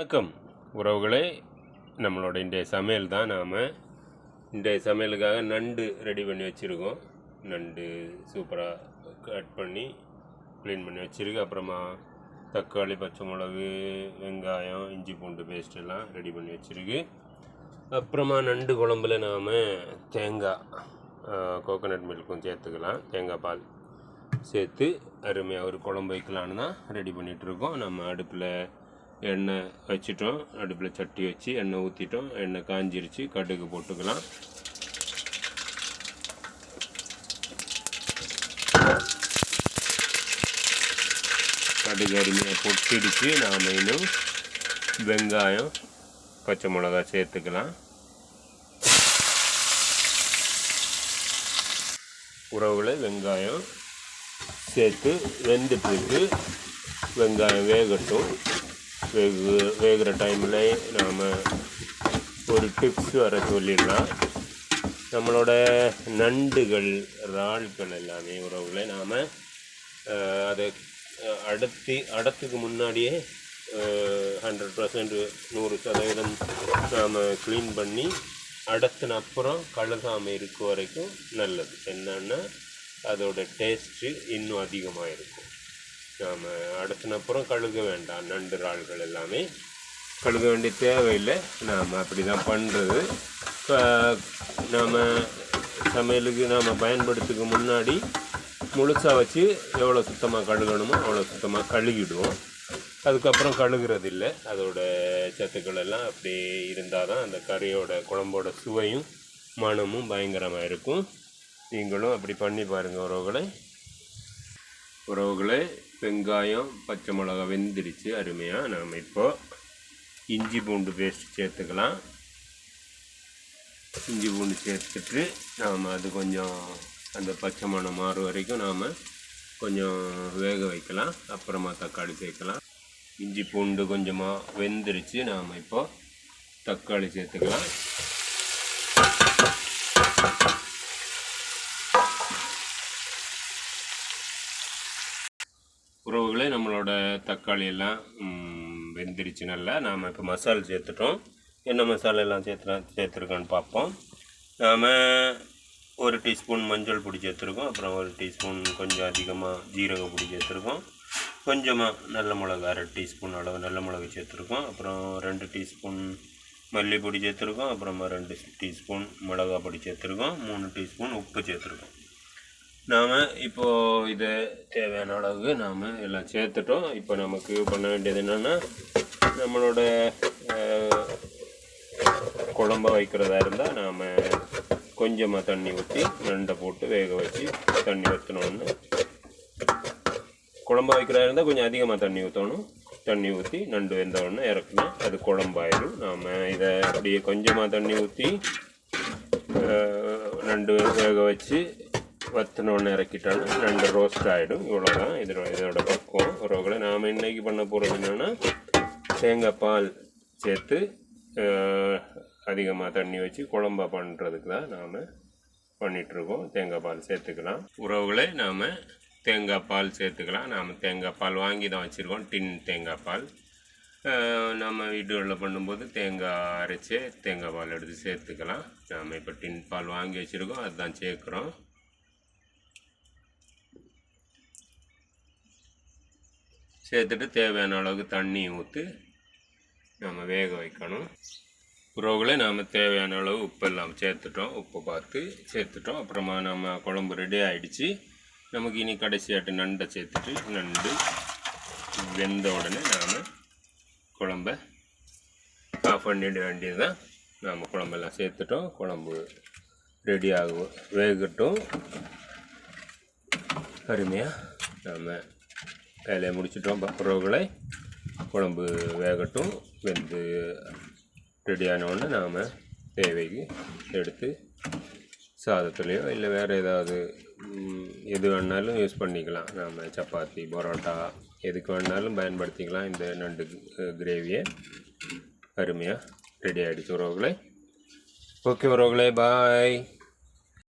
வணக்கம் உறவுகளே. நம்மளோட இன்றைய சமையல் தான் நாம். இன்றைய சமையலுக்காக நண்டு ரெடி பண்ணி வச்சுருக்கோம். நண்டு சூப்பராக கட் பண்ணி க்ளீன் பண்ணி வச்சுருக்கு. அப்புறமா தக்காளி பச்சை மிளகு வெங்காயம் இஞ்சி பூண்டு பேஸ்ட் எல்லாம் ரெடி பண்ணி வச்சுருக்கு. அப்புறமா நண்டு குழம்புல நாம் தேங்காய் கோகோனட் மில்க்கும் சேர்த்துக்கலாம். தேங்காய் பால் சேர்த்து அருமையாக ஒரு குழம்பு வைக்கலான்னு தான் ரெடி பண்ணிகிட்ருக்கோம் நம்ம அடுப்பில் எண்ணெய் வச்சிட்டோம். அடுப்பில் சட்டி வச்சு எண்ணெய் ஊற்றிட்டோம் எண்ணெய் காஞ்சிருச்சு. கடுகு போட்டுக்கலாம். கடுகு அருமையாக பொட்டிடுச்சு. நாம் இன்னும் வெங்காயம் பச்சை மிளகா சேர்த்துக்கலாம். உறவில் வெங்காயம் சேர்த்து வெந்துட்டுருக்கு. வெங்காயம் வேகட்டும். வேகு வேகிற டைமில் நாம் ஒரு டிப்ஸ் வர சொல்லிடலாம். நம்மளோட நண்டுகள் இறால்கள் எல்லாமே உறவுகளை நாம் அதை அஹ், அடர்த்தி அடத்துக்கு முன்னாடியே ஹண்ட்ரட் பர்சன்ட் நூறு சதவீதம் நாம் க்ளீன் பண்ணி அடத்தின அப்புறம் கழுகாமல் இருக்க வரைக்கும் நல்லது. என்னன்னா அதோட டேஸ்ட்டு இன்னும் அதிகமாக இருக்கும். நாம் அடுத்தினப்புறம் கழுக வேண்டாம். நண்டு இறால்கள் எல்லாமே கழுக வேண்டிய தேவையில்லை. நாம் அப்படி தான் பண்ணுறது இப்போ நாம் சமையலுக்கு நாம் பயன்படுத்துக்கு முன்னாடி முழுசாக வச்சு எவ்வளோ சுத்தமாக கழுகணுமோ அவ்வளோ சுத்தமாக கழுகிடுவோம். அதுக்கப்புறம் கழுகிறது இல்லை அதோட சத்துக்கள் எல்லாம் அப்படி இருந்தால் தான் அந்த கறியோட குழம்போட சுவையும் மணமும் பயங்கரமாக இருக்கும். நீங்களும் அப்படி பண்ணி பாருங்கள் உறவுகளை. உறவுகளை வெங்காயம் பச்சை மிளகா வெந்துடுச்சு அருமையாக நாம் இப்போது இஞ்சி பூண்டு பேஸ்ட் சேர்த்துக்கலாம். இஞ்சி பூண்டு சேர்த்துட்டு நாம் அது கொஞ்சம் அந்த பச்சை மணம் மாறும் வரைக்கும் நாம் கொஞ்சம் வேக வைக்கலாம். அப்புறமா தக்காளி சேர்க்கலாம். இஞ்சி பூண்டு கொஞ்சமாக வெந்துருச்சு நாம் இப்போது தக்காளி சேர்த்துக்கலாம். உறவுகளே நம்மளோட தக்காளி எல்லாம் ம், நல்லா. நாம் இப்போ மசாலா சேர்த்துட்டோம். என்ன மசாலா எல்லாம் சேர்த்துலாம் சேர்த்துருக்கோன்னு பார்ப்போம். நாம் ஒரு டீஸ்பூன் மஞ்சள் பொடி சேர்த்துருக்கோம். அப்புறம் ஒரு டீஸ்பூன் கொஞ்சம் அதிகமாக ஜீரக பொடி சேர்த்துருக்கோம். கொஞ்சமாக நல்ல மிளகு அரை டீஸ்பூன் அளவு நல்ல மிளகு சேர்த்துருக்கோம். அப்புறம் ரெண்டு டீஸ்பூன் மல்லிப்பொடி சேர்த்துருக்கோம். அப்புறமா ரெண்டு டீஸ்பூன் மிளகா பொடி சேர்த்துருக்கோம். மூணு டீஸ்பூன் உப்பு சேர்த்துருக்கோம். நாம் இப்போது இதை தேவையான அளவுக்கு நாம் எல்லாம் சேர்த்துட்டோம். இப்போ நமக்கு பண்ண வேண்டியது என்னென்னா நம்மளோட குழம்ப வைக்கிறதா இருந்தால் நாம் கொஞ்சமாக தண்ணி ஊற்றி நண்டை போட்டு வேக வச்சு தண்ணி ஊற்றணும்னு குழம்பு வைக்கிறதா இருந்தால் கொஞ்சம் அதிகமாக தண்ணி ஊற்றணும் தண்ணி ஊற்றி நண்டு வெந்த இறக்கணும் அது குழம்பாயிடும் நாம் இதை அப்படியே கொஞ்சமாக தண்ணி ஊற்றி நண்டு வேக வச்சு வத்தினோன்னு இறக்கிட்டாலும் நண்டு ரோஸ்ட் ஆகிடும் இவ்வளோதான் இதோட இதோட பக்குவம். உறவுகளை நாம் இன்றைக்கி பண்ண போகிறது என்னென்னா தேங்காய் பால் சேர்த்து அதிகமாக தண்ணி வச்சு குழம்பா பண்ணுறதுக்கு தான் நாம் பண்ணிகிட்ருக்கோம் தேங்காய் பால் சேர்த்துக்கலாம். உறவுகளை நாம் தேங்காய் பால் சேர்த்துக்கலாம். நாம் தேங்காய் பால் வாங்கி தான் வச்சுருக்கோம். டின் தேங்காய் பால். நம்ம வீடுகளில் பண்ணும்போது தேங்காய் அரைச்சி தேங்காய் பால் எடுத்து சேர்த்துக்கலாம். நாம் இப்போ டின் பால் வாங்கி வச்சுருக்கோம். அதுதான் சேர்க்குறோம். சேர்த்துட்டு தேவையான அளவுக்கு தண்ணி ஊற்றி நம்ம வேக வைக்கணும். உறவுகளை நாம் தேவையான அளவு உப்பெல்லாம் சேர்த்துட்டோம். உப்பு பார்த்து சேர்த்துட்டோம். அப்புறமா நம்ம குழம்பு ரெடி ஆகிடுச்சு நமக்கு இனி கடைசியாட்டு நண்டை சேர்த்துட்டு நண்டு வெந்த உடனே நாம் குழம்ப ஆஃப் பண்ணிட வேண்டியது தான் நாம் குழம்பெல்லாம் சேர்த்துட்டோம். குழம்பு ரெடி ஆகும் வேகட்டும். அருமையாக நாம் வேலையை முடிச்சிட்டோம். உறவுகளை குழம்பு வேகட்டும். வெந்து ரெடியானவுடனே நாம் தேவைக்கு எடுத்து சாதத்துலேயோ இல்லை வேறு ஏதாவது எது வேணாலும் யூஸ் பண்ணிக்கலாம். நாம் சப்பாத்தி பரோட்டா எதுக்கு வேணாலும் பயன்படுத்திக்கலாம். இந்த நண்டு கிரேவியை அருமையாக ரெடி ஆகிடுச்சு உறவுகளை. ஓகே உறவுகளே பாய்